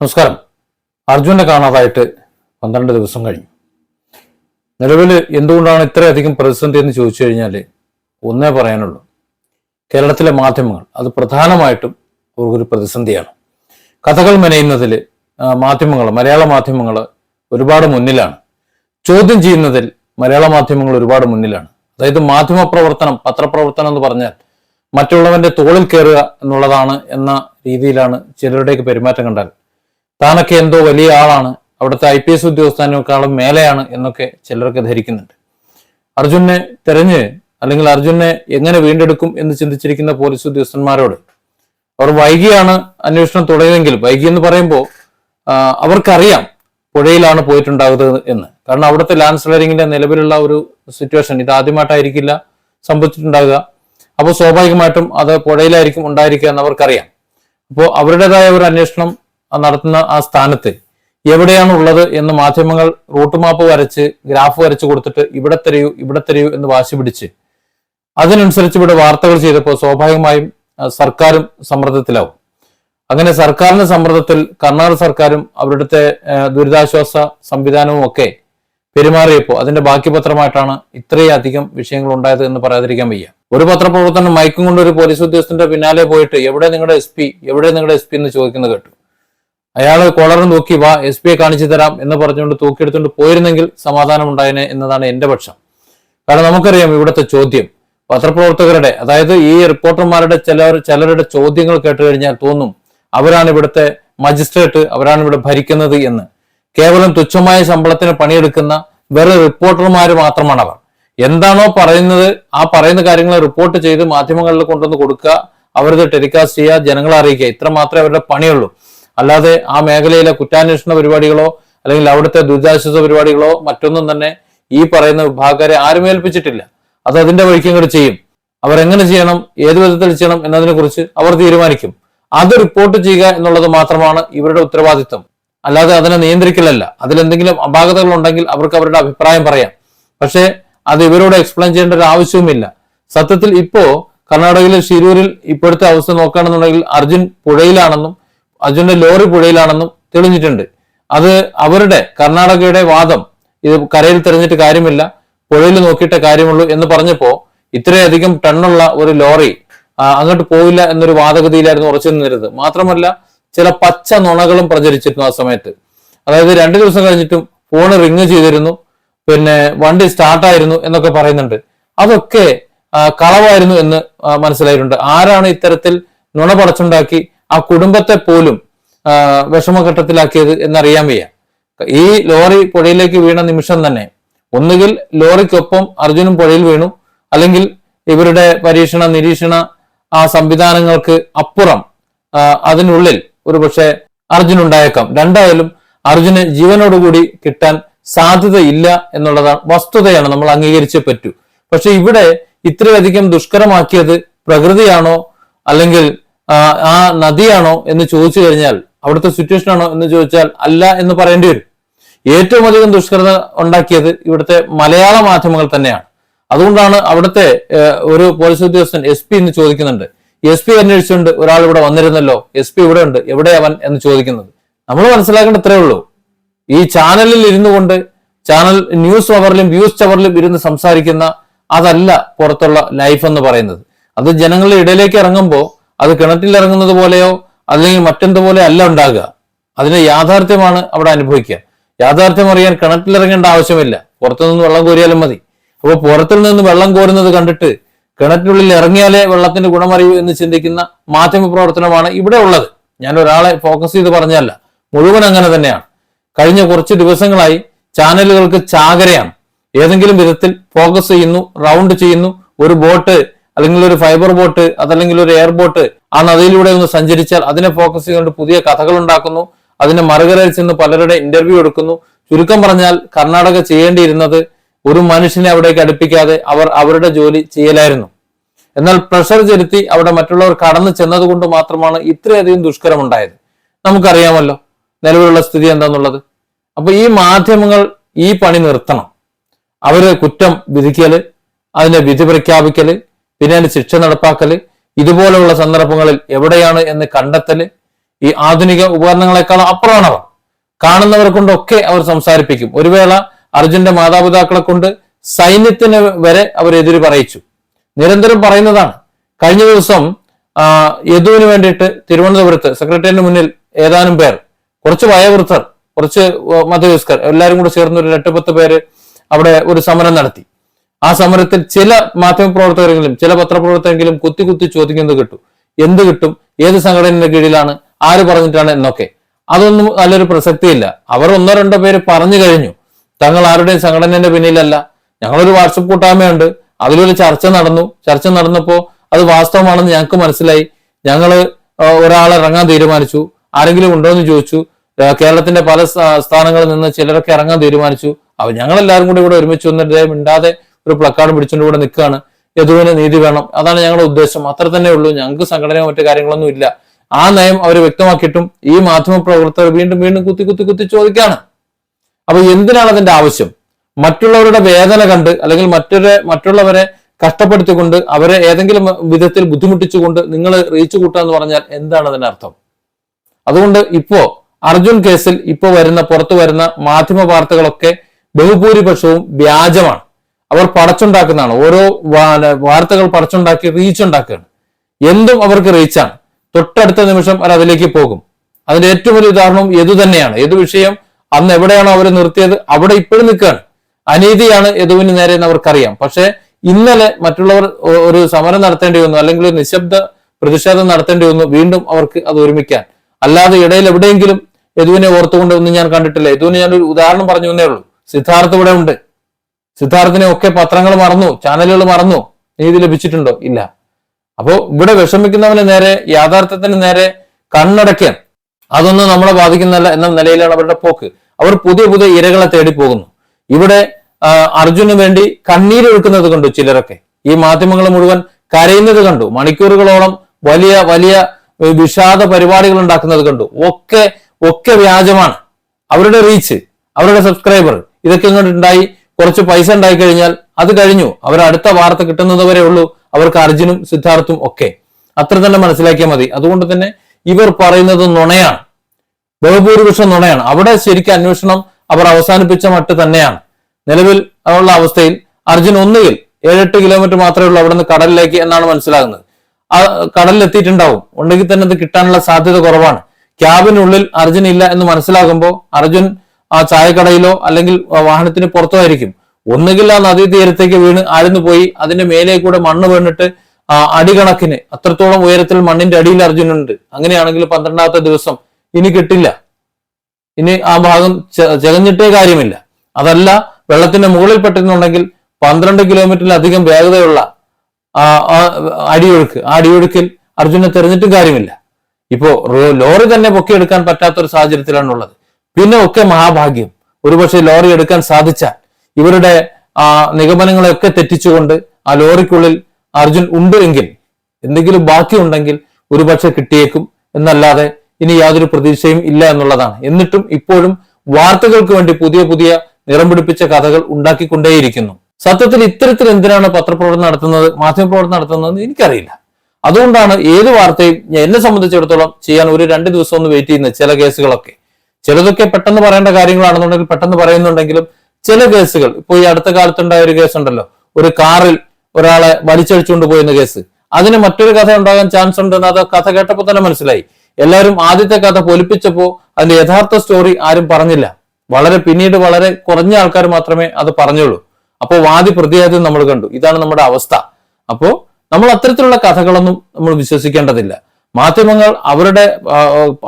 നമസ്കാരം. അർജുനെ കാണാതായിട്ട് പന്ത്രണ്ട് ദിവസം കഴിഞ്ഞു. നിലവിൽ എന്തുകൊണ്ടാണ് ഇത്രയധികം പ്രതിസന്ധി എന്ന് ചോദിച്ചു കഴിഞ്ഞാൽ ഒന്നേ പറയാനുള്ളൂ. കേരളത്തിലെ മാധ്യമങ്ങൾ അത് പ്രധാനമായിട്ടും ഒരു പ്രതിസന്ധിയാണ്. കഥകൾ മെനയുന്നതിൽ മാധ്യമങ്ങൾ മലയാള മാധ്യമങ്ങൾ ഒരുപാട് മുന്നിലാണ്. ചോദ്യം ചെയ്യുന്നതിൽ മലയാള മാധ്യമങ്ങൾ ഒരുപാട് മുന്നിലാണ്. അതായത് മാധ്യമ പ്രവർത്തനം പത്രപ്രവർത്തനം എന്ന് പറഞ്ഞാൽ മറ്റുള്ളവന്റെ തോളിൽ കയറുക എന്നുള്ളതാണ് എന്ന രീതിയിലാണ് ചിലരുടെയൊക്കെ പെരുമാറ്റം കണ്ടാൽ താനൊക്കെ എന്തോ വലിയ ആളാണ്. അവിടുത്തെ ഐ പി എസ് ഉദ്യോഗസ്ഥനേക്കാളും മേലെയാണ് എന്നൊക്കെ ചിലരൊക്കെ ധരിക്കുന്നുണ്ട്. അർജുനെ തെരഞ്ഞ് അല്ലെങ്കിൽ അർജുനെ എങ്ങനെ വീണ്ടെടുക്കും എന്ന് ചിന്തിച്ചിരിക്കുന്ന പോലീസ് ഉദ്യോഗസ്ഥന്മാരോട് അവർ വൈകിയാണ് അന്വേഷണം തുടങ്ങിയതെങ്കിൽ വൈകി എന്ന് പറയുമ്പോൾ അവർക്കറിയാം പുഴയിലാണ് പോയിട്ടുണ്ടാകുന്നത് എന്ന്. കാരണം അവിടുത്തെ ലാൻഡ് സ്ലൈഡിങ്ങിന്റെ നിലവിലുള്ള ഒരു സിറ്റുവേഷൻ ഇത് ആദ്യമായിട്ടായിരിക്കില്ല സംഭവിച്ചിട്ടുണ്ടാകുക അപ്പോൾ സ്വാഭാവികമായിട്ടും അത് പുഴയിലായിരിക്കും ഉണ്ടായിരിക്കുക എന്ന് അവർക്കറിയാം. അപ്പോൾ അവരുടേതായ ഒരു അന്വേഷണം നടത്തുന്ന ആ സ്ഥാനത്ത് എവിടെയാണ് ഉള്ളത് എന്ന് മാധ്യമങ്ങൾ റൂട്ട് മാപ്പ് വരച്ച് ഗ്രാഫ് വരച്ച് കൊടുത്തിട്ട് ഇവിടെ തരയൂ ഇവിടെ തരയൂ എന്ന് വാശി പിടിച്ച് അതിനനുസരിച്ച് ഇവിടെ വാർത്തകൾ ചെയ്തപ്പോൾ സ്വാഭാവികമായും സർക്കാരും സമ്മർദ്ദത്തിലാവും. അങ്ങനെ സർക്കാരിന്റെ സമ്മർദ്ദത്തിൽ കർണാടക സർക്കാരും അവരുടെ ദുരിതാശ്വാസ സംവിധാനവും ഒക്കെ പെരുമാറിയപ്പോൾ അതിന്റെ ബാക്കി പത്രമായിട്ടാണ് ഇത്രയധികം വിഷയങ്ങൾ ഉണ്ടായത് എന്ന് പറയാതിരിക്കാൻ വയ്യ. ഒരു പത്രപ്രവർത്തനം മയക്കും കൊണ്ട് ഒരു പോലീസ് ഉദ്യോഗസ്ഥന്റെ പിന്നാലെ പോയിട്ട് എവിടെ നിങ്ങളുടെ എസ് എവിടെ നിങ്ങളുടെ എസ് എന്ന് ചോദിക്കുന്നത് കേട്ടു. അയാൾ കോളർ നോക്കി വാ എസ് പിയെ കാണിച്ചു തരാം എന്ന് പറഞ്ഞുകൊണ്ട് തൂക്കിയെടുത്തുകൊണ്ട് പോയിരുന്നെങ്കിൽ സമാധാനം ഉണ്ടായേനെ എന്നതാണ് എന്റെ പക്ഷം. കാരണം നമുക്കറിയാം ഇവിടുത്തെ ചോദ്യം. പത്രപ്രവർത്തകരുടെ അതായത് ഈ റിപ്പോർട്ടർമാരുടെ ചിലർ ചിലരുടെ ചോദ്യങ്ങൾ കേട്ട് കഴിഞ്ഞാൽ തോന്നും അവരാണ് ഇവിടുത്തെ മജിസ്ട്രേറ്റ് അവരാണ് ഇവിടെ ഭരിക്കുന്നത് എന്ന്. കേവലം തുച്ഛമായ ശമ്പളത്തിന് പണിയെടുക്കുന്ന വെറും റിപ്പോർട്ടർമാർ മാത്രമാണ് അവർ. എന്താണോ പറയുന്നത് ആ പറയുന്ന കാര്യങ്ങൾ റിപ്പോർട്ട് ചെയ്ത് മാധ്യമങ്ങളിൽ കൊണ്ടുവന്ന് കൊടുക്കുക അവരത് ടെലികാസ്റ്റ് ചെയ്യുക ജനങ്ങളെ അറിയിക്കുക. ഇത്ര മാത്രമേ അവരുടെ പണിയുള്ളൂ. അല്ലാതെ ആ മേഖലയിലെ കുറ്റാന്വേഷണ പരിപാടികളോ അല്ലെങ്കിൽ അവിടുത്തെ ദുരിതാശ്വാസ പരിപാടികളോ മറ്റൊന്നും തന്നെ ഈ പറയുന്ന വിഭാഗക്കാരെ ആരും ഏൽപ്പിച്ചിട്ടില്ല. അത് അതിന്റെ വഴിക്കും കൂടെ ചെയ്യും. അവരെങ്ങനെ ചെയ്യണം ഏത് വിധത്തിൽ ചെയ്യണം എന്നതിനെ കുറിച്ച് അവർ തീരുമാനിക്കും. അത് റിപ്പോർട്ട് ചെയ്യുക എന്നുള്ളത് മാത്രമാണ് ഇവരുടെ ഉത്തരവാദിത്വം. അല്ലാതെ അതിനെ നിയന്ത്രിക്കലല്ല. അതിലെന്തെങ്കിലും അപാകതകൾ ഉണ്ടെങ്കിൽ അവർക്ക് അവരുടെ അഭിപ്രായം പറയാം. പക്ഷേ അത് ഇവരോട് എക്സ്പ്ലെയിൻ ചെയ്യേണ്ട ഒരു ആവശ്യവുമില്ല. സത്യത്തിൽ ഇപ്പോ കർണാടകയിലെ ഷിരൂരിൽ ഇപ്പോഴത്തെ അവസ്ഥ നോക്കുകയാണെന്നുണ്ടെങ്കിൽ അർജുൻ പുഴയിലാണെന്നും അർജുന്റെ ലോറി പുഴയിലാണെന്നും തെളിഞ്ഞിട്ടുണ്ട്. അത് അവരുടെ കർണാടകയുടെ വാദം. ഇത് കരയിൽ തെരഞ്ഞിട്ട് കാര്യമില്ല. പുഴയിൽ നോക്കിയിട്ടേ കാര്യമുള്ളൂ എന്ന് പറഞ്ഞപ്പോ ഇത്രയധികം ടണ്ണുള്ള ഒരു ലോറി അങ്ങോട്ട് പോവില്ല എന്നൊരു വാദഗതിയിലായിരുന്നു ഉറച്ചു നിന്നിരുന്നത്. മാത്രമല്ല ചില പച്ച നുണകളും പ്രചരിച്ചിരുന്നു ആ സമയത്ത്. അതായത് രണ്ടു ദിവസം കഴിഞ്ഞിട്ടും ഫോൺ റിങ് ചെയ്തിരുന്നു. പിന്നെ വണ്ടി സ്റ്റാർട്ടായിരുന്നു എന്നൊക്കെ പറയുന്നുണ്ട്. അതൊക്കെ കളവായിരുന്നു എന്ന് മനസ്സിലായിട്ടുണ്ട്. ആരാണ് ഇത്തരത്തിൽ നുണ പടച്ചുണ്ടാക്കി ആ കുടുംബത്തെ പോലും വിഷമഘട്ടത്തിലാക്കിയത് എന്നറിയാൻ വയ്യ. ഈ ലോറി പുഴയിലേക്ക് വീണ നിമിഷം തന്നെ ഒന്നുകിൽ ലോറിക്കൊപ്പം അർജുനും പുഴയിൽ വീണു അല്ലെങ്കിൽ ഇവരുടെ പരീക്ഷണ നിരീക്ഷണ ആ സംവിധാനങ്ങൾക്ക് അപ്പുറം അതിനുള്ളിൽ ഒരു പക്ഷേ അർജുൻ ഉണ്ടായേക്കാം രണ്ടായാലും അർജുന് ജീവനോടുകൂടി കിട്ടാൻ സാധ്യതയില്ല എന്നുള്ളതാണ് വസ്തുതയാണ് നമ്മൾ അംഗീകരിച്ചേ പറ്റൂ. പക്ഷെ ഇവിടെ ഇത്രയധികം ദുഷ്കരമാക്കിയത് പ്രകൃതിയാണോ അല്ലെങ്കിൽ ആ, നദിയാണോ എന്ന് ചോദിച്ചു കഴിഞ്ഞാൽ അവിടുത്തെ സിറ്റുവേഷൻ ആണോ എന്ന് ചോദിച്ചാൽ അല്ല എന്ന് പറയേണ്ടി വരും. ഏറ്റവും അധികം ദുഷ്കരത ഉണ്ടാക്കിയത് ഇവിടുത്തെ മലയാള മാധ്യമങ്ങൾ തന്നെയാണ്. അതുകൊണ്ടാണ് അവിടുത്തെ ഒരു പോലീസ് ഉദ്യോഗസ്ഥൻ എസ് പി എന്ന് ചോദിക്കുന്നുണ്ട്. എസ് പി അന്വേഷിച്ചുകൊണ്ട് ഒരാൾ ഇവിടെ വന്നിരുന്നല്ലോ. എസ് പി ഇവിടെ ഉണ്ട്. എവിടെ അവൻ എന്ന് ചോദിക്കുന്നത്. നമ്മൾ മനസ്സിലാക്കേണ്ട ഇത്രേ ഉള്ളൂ. ഈ ചാനലിൽ ഇരുന്നു കൊണ്ട് ചാനൽ ന്യൂസ് അവറിലും വ്യൂസ് ചവറിലും ഇരുന്ന് സംസാരിക്കുന്ന അതല്ല പുറത്തുള്ള ലൈഫ് എന്ന് പറയുന്നത്. അത് ജനങ്ങളുടെ ഇടയിലേക്ക് ഇറങ്ങുമ്പോൾ അത് കിണറ്റിൽ ഇറങ്ങുന്നത് പോലെയോ അല്ലെങ്കിൽ മറ്റെന്തുപോലെ അല്ല ഉണ്ടാകുക. അതിന്റെ യാഥാർത്ഥ്യമാണ് അവിടെ അനുഭവിക്കുക. യാഥാർത്ഥ്യം അറിയാൻ കിണറ്റിൽ ഇറങ്ങേണ്ട ആവശ്യമില്ല. പുറത്തുനിന്ന് വെള്ളം കോരിയാലും മതി. അപ്പോൾ പുറത്തിൽ നിന്ന് വെള്ളം കോരുന്നത് കണ്ടിട്ട് കിണറ്റിനുള്ളിൽ ഇറങ്ങിയാലേ വെള്ളത്തിന്റെ ഗുണമറിയൂ എന്ന് ചിന്തിക്കുന്ന മാധ്യമ പ്രവർത്തനമാണ് ഇവിടെ ഉള്ളത്. ഞാൻ ഒരാളെ ഫോക്കസ് ചെയ്ത് പറഞ്ഞല്ല മുഴുവൻ അങ്ങനെ തന്നെയാണ്. കഴിഞ്ഞ കുറച്ച് ദിവസങ്ങളായി ചാനലുകൾക്ക് ചാകരയാണ്. ഏതെങ്കിലും വിധത്തിൽ ഫോക്കസ് ചെയ്യുന്നു റൗണ്ട് ചെയ്യുന്നു. ഒരു ബോട്ട് അല്ലെങ്കിൽ ഒരു ഫൈബർ ബോട്ട് അതല്ലെങ്കിൽ ഒരു എയർ ബോട്ട് ആ നദിയിലൂടെ ഒന്ന് സഞ്ചരിച്ചാൽ അതിനെ ഫോക്കസ് ചെയ്തുകൊണ്ട് പുതിയ കഥകൾ ഉണ്ടാക്കുന്നു. അതിനെ മറുകരയിൽ ചെന്ന് പലരുടെ ഇന്റർവ്യൂ എടുക്കുന്നു. ചുരുക്കം പറഞ്ഞാൽ കർണാടക ചെയ്യേണ്ടിയിരുന്നത് ഒരു മനുഷ്യനെ അവിടേക്ക് അടുപ്പിക്കാതെ അവർ അവരുടെ ജോലി ചെയ്യലായിരുന്നു. എന്നാൽ പ്രഷർ ചെലുത്തി അവിടെ മറ്റുള്ളവർ കടന്നു ചെന്നതുകൊണ്ട് മാത്രമാണ് ഇത്രയധികം ദുഷ്കരമുണ്ടായത്. നമുക്കറിയാമല്ലോ നിലവിലുള്ള സ്ഥിതി എന്താന്നുള്ളത്. അപ്പൊ ഈ മാധ്യമങ്ങൾ ഈ പണി നിർത്തണം. അവരെ കുറ്റം വിധിക്കൽ അതിന്റെ വിധി പ്രഖ്യാപിക്കൽ പിന്നെ അതിന് ശിക്ഷ നടപ്പാക്കൽ ഇതുപോലെയുള്ള സന്ദർഭങ്ങളിൽ എവിടെയാണ് എന്ന് കണ്ടെത്തൽ ഈ ആധുനിക ഉപകരണങ്ങളെക്കാൾ അപ്പുറമാണവർ. കാണുന്നവർ കൊണ്ടൊക്കെ അവർ സംസാരിപ്പിക്കും. ഒരു വേള അർജുന്റെ മാതാപിതാക്കളെ കൊണ്ട് സൈന്യത്തിന് വരെ അവർ എതിര് പറയിച്ചു. നിരന്തരം പറയുന്നതാണ്. കഴിഞ്ഞ ദിവസം യദുവിന് വേണ്ടിയിട്ട് തിരുവനന്തപുരത്ത് സെക്രട്ടറിയുടെ മുന്നിൽ ഏതാനും പേർ കുറച്ച് വയോവൃദ്ധർ കുറച്ച് മധ്യവയസ്കർ എല്ലാവരും കൂടെ ചേർന്ന് ഒരു എട്ട് പത്ത് പേര് അവിടെ ഒരു സമരം നടത്തി. ആ സമരത്തിൽ ചില മാധ്യമപ്രവർത്തകരെങ്കിലും ചില പത്രപ്രവർത്തകരെങ്കിലും കുത്തി കുത്തി ചോദിക്കുന്നത് കിട്ടും. എന്ത് കിട്ടും? ഏത് സംഘടനയുടെ കീഴിലാണ്? ആര് പറഞ്ഞിട്ടാണ് എന്നൊക്കെ. അതൊന്നും നല്ലൊരു പ്രസക്തിയില്ല. അവർ ഒന്നോ രണ്ടോ പേര് പറഞ്ഞു കഴിഞ്ഞു. തങ്ങൾ ആരുടെയും സംഘടനയുടെ പിന്നിലല്ല. ഞങ്ങളൊരു വാട്സപ്പ് കൂട്ടായ്മയുണ്ട്. അതിലൊരു ചർച്ച നടന്നു. ചർച്ച നടന്നപ്പോൾ അത് വാസ്തവമാണെന്ന് ഞങ്ങൾക്ക് മനസ്സിലായി. ഞങ്ങൾ ഒരാളെ ഇറങ്ങാൻ തീരുമാനിച്ചു. ആരെങ്കിലും ഉണ്ടോ എന്ന് ചോദിച്ചു. കേരളത്തിന്റെ പല സ്ഥാനങ്ങളിൽ നിന്ന് ചിലരൊക്കെ ഇറങ്ങാൻ തീരുമാനിച്ചു. അവ ഞങ്ങളെല്ലാവരും കൂടി ഇവിടെ ഒരുമിച്ച് വന്നിട്ട് മിണ്ടാതെ ഒരു പ്ലക്കാർഡ് പിടിച്ചുകൊണ്ട് ഇവിടെ നിൽക്കുകയാണ് യദുവിന് നീതി വേണം. അതാണ് ഞങ്ങളുടെ ഉദ്ദേശം. അത്ര തന്നെ ഉള്ളൂ. ഞങ്ങൾക്ക് സംഘടനയോ മറ്റു കാര്യങ്ങളൊന്നും ഇല്ല. ആ നയം അവർ വ്യക്തമാക്കിയിട്ടും ഈ മാധ്യമ പ്രവർത്തകർ വീണ്ടും വീണ്ടും കുത്തി കുത്തി കുത്തി ചോദിക്കുകയാണ് അപ്പൊ എന്തിനാണ് അതിന്റെ ആവശ്യം? മറ്റുള്ളവരുടെ വേദന കണ്ട് അല്ലെങ്കിൽ മറ്റൊരു മറ്റുള്ളവരെ കഷ്ടപ്പെടുത്തിക്കൊണ്ട് അവരെ ഏതെങ്കിലും വിധത്തിൽ ബുദ്ധിമുട്ടിച്ചുകൊണ്ട് നിങ്ങൾ റീച്ച് കൂട്ടുക എന്ന് പറഞ്ഞാൽ എന്താണ് അതിന്റെ അർത്ഥം? അതുകൊണ്ട് ഇപ്പോ അർജുൻ കേസിൽ ഇപ്പോ വരുന്ന പുറത്തു വരുന്ന മാധ്യമ വാർത്തകളൊക്കെ ബഹുഭൂരിപക്ഷവും വ്യാജമാണ്. അവർ പടച്ചുണ്ടാക്കുന്നതാണ്. ഓരോ വാർത്തകൾ പടച്ചുണ്ടാക്കി റീച്ച് ഉണ്ടാക്കുകയാണ്. എന്തും അവർക്ക് റീച്ചാണ് തൊട്ടടുത്ത നിമിഷം അവർ അതിലേക്ക് പോകും. അതിന്റെ ഏറ്റവും വലിയ ഉദാഹരണം യദു തന്നെയാണ്. ഏത് വിഷയം അന്ന് എവിടെയാണോ അവർ നിർത്തിയത് അവിടെ ഇപ്പോഴും നിൽക്കുകയാണ്. അനീതിയാണ് യദുവിന് നേരെ എന്ന് അവർക്കറിയാം. പക്ഷേ ഇന്നലെ മറ്റുള്ളവർ ഒരു സമരം നടത്തേണ്ടി വന്നു അല്ലെങ്കിൽ ഒരു നിശബ്ദ പ്രതിഷേധം നടത്തേണ്ടി വന്നു വീണ്ടും അവർക്ക് അത് ഒരുമിക്കാൻ. അല്ലാതെ ഇടയിൽ എവിടെയെങ്കിലും യദുവിനെ ഓർത്തുകൊണ്ട് ഒന്നും ഞാൻ കണ്ടിട്ടില്ല. യദുവിന് ഞാൻ ഒരു ഉദാഹരണം പറഞ്ഞു വന്നേ ഉള്ളൂ. സിദ്ധാർത്ഥ് ഇവിടെ ഉണ്ട്. സിദ്ധാർത്ഥിനെ ഒക്കെ പത്രങ്ങൾ മറന്നു ചാനലുകൾ മറന്നു നീതി ലഭിച്ചിട്ടുണ്ടോ? ഇല്ല. അപ്പോ ഇവിടെ വിഷമിക്കുന്നവന് നേരെ യാഥാർത്ഥ്യത്തിന് നേരെ കണ്ണടയ്ക്കാൻ അതൊന്നും നമ്മളെ ബാധിക്കുന്നില്ല എന്ന നിലയിലാണ് അവരുടെ പോക്ക്. അവർ പുതിയ പുതിയ ഇരകളെ തേടി പോകുന്നു ഇവിടെ അർജുന് വേണ്ടി കണ്ണീരൊഴുക്കുന്നത് കണ്ടു ചിലരൊക്കെ. ഈ മാധ്യമങ്ങൾ മുഴുവൻ കരയുന്നത് കണ്ടു. മണിക്കൂറുകളോളം വലിയ വലിയ വിഷാദ പരിപാടികൾ ഉണ്ടാക്കുന്നത് കണ്ടു. ഒക്കെ ഒക്കെ വ്യാജമാണ്. അവരുടെ റീച്ച് അവരുടെ സബ്സ്ക്രൈബർ ഇതൊക്കെ ഇങ്ങോട്ട് ഉണ്ടായി. കുറച്ച് പൈസ ഉണ്ടായി കഴിഞ്ഞാൽ അത് കഴിഞ്ഞു. അവർ അടുത്ത വാർത്ത കിട്ടുന്നത് വരെ ഉള്ളൂ. അവർക്ക് അർജുനും സിദ്ധാർത്ഥും ഒക്കെ. അത്ര തന്നെ മനസ്സിലാക്കിയാൽ മതി. അതുകൊണ്ട് തന്നെ ഇവർ പറയുന്നത് നുണയാണ്. ബഹുഭൂരിപക്ഷം നുണയാണ്. അവിടെ ശരിക്കും അന്വേഷണം അവർ അവസാനിപ്പിച്ച മട്ട് തന്നെയാണ്. നിലവിൽ ഉള്ള അവസ്ഥയിൽ അർജുൻ ഒന്നുകിൽ ഏഴെട്ട് കിലോമീറ്റർ മാത്രമേ ഉള്ളൂ അവിടെ നിന്ന് കടലിലേക്ക് എന്നാണ് മനസ്സിലാകുന്നത്. ആ കടലിൽ എത്തിയിട്ടുണ്ടാവും ഉണ്ടെങ്കിൽ തന്നെ അത് കിട്ടാനുള്ള സാധ്യത കുറവാണ്. ക്യാബിനുള്ളിൽ അർജുൻ ഇല്ല എന്ന് മനസ്സിലാകുമ്പോൾ അർജുൻ ആ ചായക്കടയിലോ അല്ലെങ്കിൽ വാഹനത്തിന് പുറത്തോ ആയിരിക്കും. ഒന്നുകിൽ ആ നദീ തീരത്തേക്ക് വീണ് ആഴ്ന്നു പോയി അതിന്റെ മേലെ കൂടെ മണ്ണ് വീണിട്ട് അടികണക്കിന് അത്രത്തോളം ഉയരത്തിൽ മണ്ണിന്റെ അടിയിൽ അർജുനുണ്ട്. അങ്ങനെയാണെങ്കിൽ പന്ത്രണ്ടാമത്തെ ദിവസം ഇനി കിട്ടില്ല. ഇനി ആ ഭാഗം ചകഞ്ഞിട്ടേ കാര്യമില്ല. അതല്ല വെള്ളത്തിന്റെ മുകളിൽ പെട്ടിരുന്നുണ്ടെങ്കിൽ പന്ത്രണ്ട് കിലോമീറ്ററിലധികം വേഗതയുള്ള അടിയൊഴുക്ക്. ആ അടിയൊഴുക്കിൽ അർജുനെ തെരഞ്ഞിട്ടും കാര്യമില്ല. ഇപ്പോ ലോറി തന്നെ പൊക്കിയെടുക്കാൻ പറ്റാത്ത ഒരു സാഹചര്യത്തിലാണ് ഉള്ളത് പിന്നെ ഒക്കെ മഹാഭാഗ്യം. ഒരുപക്ഷെ ലോറി എടുക്കാൻ സാധിച്ചാൽ ഇവരുടെ ആ നിഗമനങ്ങളെയൊക്കെ തെറ്റിച്ചുകൊണ്ട് ആ ലോറിക്കുള്ളിൽ അർജുൻ ഉണ്ട് എങ്കിൽ എന്തെങ്കിലും ബാക്കിയുണ്ടെങ്കിൽ ഒരുപക്ഷെ കിട്ടിയേക്കും. എന്നല്ലാതെ ഇനി യാതൊരു പ്രതീക്ഷയും ഇല്ല എന്നുള്ളതാണ്. എന്നിട്ടും ഇപ്പോഴും വാർത്തകൾക്ക് വേണ്ടി പുതിയ പുതിയ നിറം പിടിപ്പിച്ച കഥകൾ ഉണ്ടാക്കിക്കൊണ്ടേയിരിക്കുന്നു. സത്യത്തിൽ ഇത്തരത്തിൽ എന്തിനാണ് പത്രപ്രവർത്തനം നടത്തുന്നത് മാധ്യമപ്രവർത്തനം നടത്തുന്നത് എനിക്കറിയില്ല. അതുകൊണ്ടാണ് ഏത് വാർത്തയും എന്നെ സംബന്ധിച്ചിടത്തോളം ചെയ്യാൻ ഒരു രണ്ട് ദിവസം ഒന്ന് വെയിറ്റ് ചെയ്യുന്ന ചില കേസുകളൊക്കെ. ചിലതൊക്കെ പെട്ടെന്ന് പറയേണ്ട കാര്യങ്ങളാണെന്നുണ്ടെങ്കിൽ പെട്ടെന്ന് പറയുന്നുണ്ടെങ്കിലും ചില കേസുകൾ ഇപ്പോൾ ഈ അടുത്ത കാലത്തുണ്ടായ ഒരു കേസ് ഉണ്ടല്ലോ. ഒരു കാറിൽ ഒരാളെ വലിച്ചഴിച്ചുകൊണ്ട് പോയെന്ന കേസ്. അതിന് മറ്റൊരു കഥ ഉണ്ടാകാൻ ചാൻസ് ഉണ്ടെന്ന് അത് കഥ കേട്ടപ്പോൾ തന്നെ മനസ്സിലായി. എല്ലാവരും ആദ്യത്തെ കഥ പൊലിപ്പിച്ചപ്പോൾ അതിന്റെ യഥാർത്ഥ സ്റ്റോറി ആരും പറഞ്ഞില്ല. വളരെ പിന്നീട് വളരെ കുറഞ്ഞ ആൾക്കാർ മാത്രമേ അത് പറഞ്ഞുള്ളൂ. അപ്പോൾ വാദി പ്രതിയാദ്യം നമ്മൾ കണ്ടു. ഇതാണ് നമ്മുടെ അവസ്ഥ. അപ്പോ നമ്മൾ അത്തരത്തിലുള്ള കഥകളൊന്നും നമ്മൾ വിശ്വസിക്കേണ്ടതില്ല. മാധ്യമങ്ങൾ അവരുടെ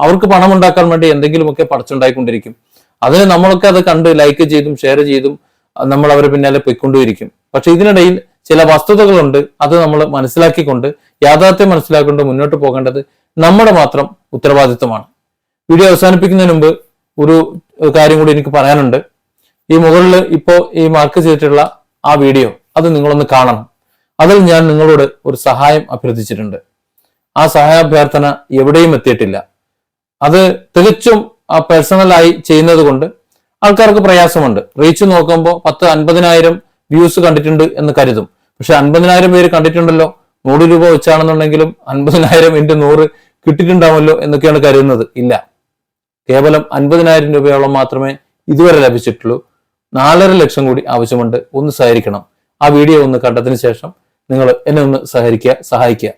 അവർക്ക് പണം ഉണ്ടാക്കാൻ വേണ്ടി എന്തെങ്കിലുമൊക്കെ പടച്ചുണ്ടായിക്കൊണ്ടിരിക്കും. അതിന് നമ്മളൊക്കെ അത് കണ്ട് ലൈക്ക് ചെയ്തും ഷെയർ ചെയ്തും നമ്മൾ അവരെ പിന്നാലെ പോയിക്കൊണ്ടിരിക്കും പക്ഷെ ഇതിനിടയിൽ ചില വസ്തുതകളുണ്ട് അത് നമ്മൾ മനസ്സിലാക്കിക്കൊണ്ട് യാഥാർത്ഥ്യം മനസ്സിലാക്കിക്കൊണ്ട് മുന്നോട്ട് പോകേണ്ടത് നമ്മുടെ മാത്രം ഉത്തരവാദിത്വമാണ്. വീഡിയോ അവസാനിപ്പിക്കുന്നതിന് മുമ്പ് ഒരു കാര്യം കൂടി എനിക്ക് പറയാനുണ്ട്. ഈ മുകളിൽ ഇപ്പോൾ ഈ മാർക്ക് ചെയ്തിട്ടുള്ള ആ വീഡിയോ അത് നിങ്ങളൊന്ന് കാണണം. അതിൽ ഞാൻ നിങ്ങളോട് ഒരു സഹായം അഭ്യർത്ഥിച്ചിട്ടുണ്ട്. ആ സഹായാഭ്യർത്ഥന എവിടെയും എത്തിയിട്ടില്ല. അത് തികച്ചും ആ പേഴ്സണലായി ചെയ്യുന്നത് കൊണ്ട് ആൾക്കാർക്ക് പ്രയാസമുണ്ട്. റീച്ച് നോക്കുമ്പോൾ പത്ത് അൻപതിനായിരം വ്യൂസ് കണ്ടിട്ടുണ്ട് എന്ന് കരുതും. പക്ഷെ അൻപതിനായിരം പേര് കണ്ടിട്ടുണ്ടല്ലോ. നൂറ് രൂപ വെച്ചാണെന്നുണ്ടെങ്കിലും അൻപതിനായിരം ഇന്റു നൂറ് കിട്ടിയിട്ടുണ്ടാവുമല്ലോ എന്നൊക്കെയാണ് കരുതുന്നത്. ഇല്ല. കേവലം അൻപതിനായിരം രൂപയോളം മാത്രമേ ഇതുവരെ ലഭിച്ചിട്ടുള്ളൂ. നാലര ലക്ഷം കൂടി ആവശ്യമുണ്ട്. ഒന്ന് സഹകരിക്കണം. ആ വീഡിയോ ഒന്ന് കണ്ടതിന് ശേഷം നിങ്ങൾ എന്നെ ഒന്ന് സഹകരിക്കുക സഹായിക്കുക.